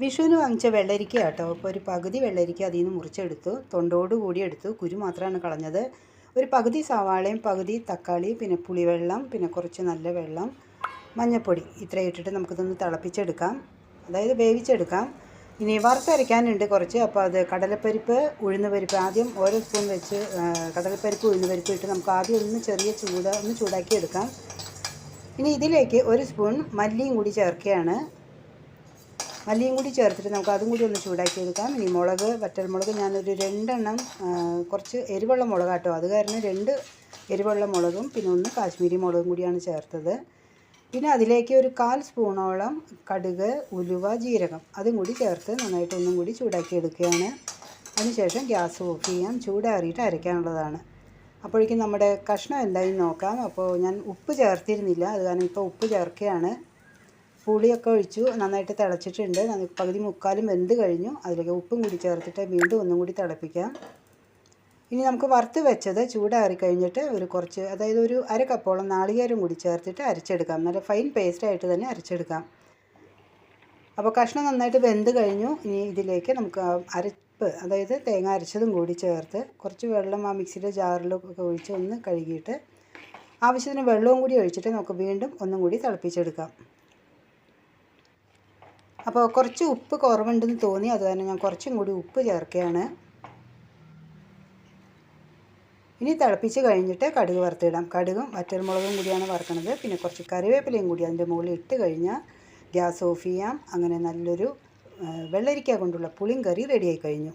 വിഷുവിന് വാങ്ങിച്ച വെള്ളരിക്ക കേട്ടോ. അപ്പോൾ ഒരു പകുതി വെള്ളരിക്ക അതിൽ നിന്ന് മുറിച്ചെടുത്തു. തൊണ്ടോട് കൂടി എടുത്തു. കുരു മാത്രമാണ് കളഞ്ഞത്. ഒരു പകുതി സവാളയും പകുതി തക്കാളി പിന്നെ പുളിവെള്ളം പിന്നെ കുറച്ച് നല്ല വെള്ളം മഞ്ഞൾപ്പൊടി ഇത്രയും ഇട്ടിട്ട് നമുക്കിതൊന്ന് തിളപ്പിച്ചെടുക്കാം. അതായത് വേവിച്ചെടുക്കാം. ഇനി വറുത്തരയ്ക്കാനുണ്ട് കുറച്ച്. അപ്പോൾ അത് കടലപ്പരിപ്പ് ഉഴുന്ന് പരിപ്പ് ആദ്യം ഓരോ സ്പൂൺ വെച്ച് കടലപ്പരിപ്പ് ഉഴുന്ന് പരിപ്പ് ഇട്ട് നമുക്ക് ആദ്യം ഒന്ന് ചെറിയ ചൂട് ഒന്ന് ചൂടാക്കി എടുക്കാം ഇനി ഇതിലേക്ക് ഒരു സ്പൂൺ മല്ലിയും കൂടി ചേർക്കുകയാണ്. മല്ലിയും കൂടി ചേർത്തിട്ട് നമുക്ക് അതും കൂടി ഒന്ന് ചൂടാക്കി എടുക്കാം. ഇനി മുളക് വറ്റൽമുളക് ഞാനൊരു രണ്ടെണ്ണം കുറച്ച് എരിവുള്ള കേട്ടോ അത് കാരണം രണ്ട് എരിവുള്ള മുളകും പിന്നെ ഒന്ന് കാശ്മീരി മുളകും കൂടിയാണ് ചേർത്തത്. പിന്നെ അതിലേക്ക് ഒരു കാൽ സ്പൂണോളം കടുക് ഉലുവ ജീരകം അതും കൂടി ചേർത്ത് നന്നായിട്ട് ഒന്നും കൂടി ചൂടാക്കി എടുക്കുകയാണ്. അതിനുശേഷം ഗ്യാസ് ഓഫ് ചെയ്യാം. ചൂടാറിയിട്ട് അരയ്ക്കാനുള്ളതാണ്. അപ്പോഴേക്കും നമ്മുടെ കഷ്ണം എന്തായാലും നോക്കാം. അപ്പോൾ ഞാൻ ഉപ്പ് ചേർത്തിരുന്നില്ല. അത് കാരണം ഇപ്പോൾ ഉപ്പ് ചേർക്കുകയാണ്. പുളിയൊക്കെ ഒഴിച്ചു നന്നായിട്ട് തിളച്ചിട്ടുണ്ട്. പകുതി മുക്കാലും വെന്ത് കഴിഞ്ഞു. അതിലേക്ക് ഉപ്പും കൂടി ചേർത്തിട്ട് വീണ്ടും ഒന്നും കൂടി തിളപ്പിക്കാം. ഇനി നമുക്ക് വറുത്ത് വെച്ചത് ചൂടാറി കഴിഞ്ഞിട്ട് ഒരു കുറച്ച് അതായത് ഒരു അര കപ്പോളം നാളികേരം കൂടി ചേർത്തിട്ട് അരച്ചെടുക്കാം. നല്ല ഫൈൻ പേസ്റ്റായിട്ട് തന്നെ അരച്ചെടുക്കാം. അപ്പോൾ കഷ്ണം നന്നായിട്ട് വെന്ത് കഴിഞ്ഞു. ഇനി ഇതിലേക്ക് നമുക്ക് അരപ്പ് അതായത് തേങ്ങ അരച്ചതും കൂടി ചേർത്ത് കുറച്ച് വെള്ളം ആ മിക്സിയുടെ ജാറിലൊക്കെ ഒഴിച്ച് ഒന്ന് കഴുകിയിട്ട് ആവശ്യത്തിന് വെള്ളവും കൂടി ഒഴിച്ചിട്ട് നമുക്ക് വീണ്ടും ഒന്നും കൂടി തിളപ്പിച്ചെടുക്കാം. അപ്പോൾ കുറച്ച് ഉപ്പ് കുറവുണ്ടെന്ന് തോന്നി അത് തന്നെ ഞാൻ കുറച്ചും കൂടി ഉപ്പ് ചേർക്കുകയാണ്. ഇനി തിളപ്പിച്ച് കഴിഞ്ഞിട്ട് കടുക് വറുത്തിടാം. കടുകും വറ്റൽമുളകും കൂടിയാണ് വറുക്കുന്നത് പിന്നെ കുറച്ച് കറിവേപ്പിലയും കൂടി അതിന്റെ മുകളിൽ ഇട്ട് കഴിഞ്ഞാൽ ഗ്യാസ് ഓഫ് ചെയ്യാം. അങ്ങനെ നല്ലൊരു വെള്ളരിക്ക കൊണ്ടുള്ള പുളിയും കറി റെഡിയായി കഴിഞ്ഞു.